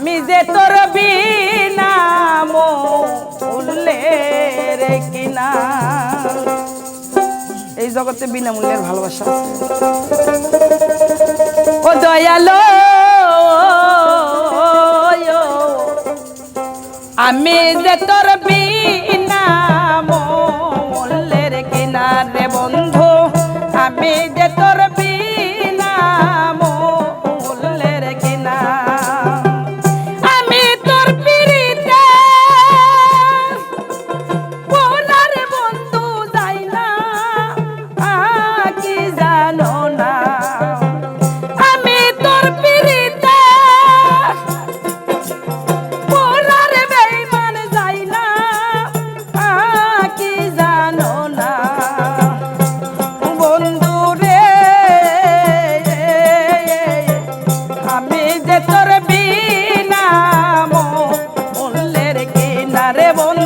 আমি যে তোর বিনাম উল্লে রে কিনা এই জগতে বিনামূল্যের ভালোবাসা আছে। ও দয়ালো, আমি যে তোর বিনাম মূল্যের কিনা রে বন্ধু। আমি যে rebondar.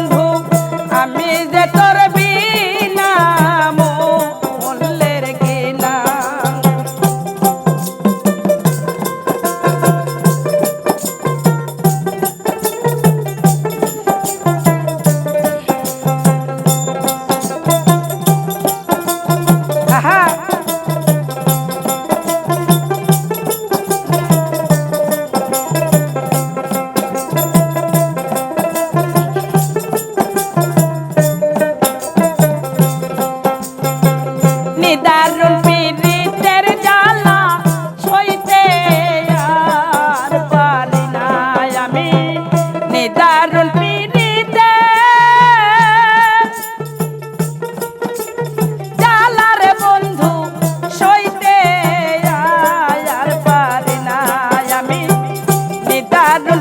mi dadul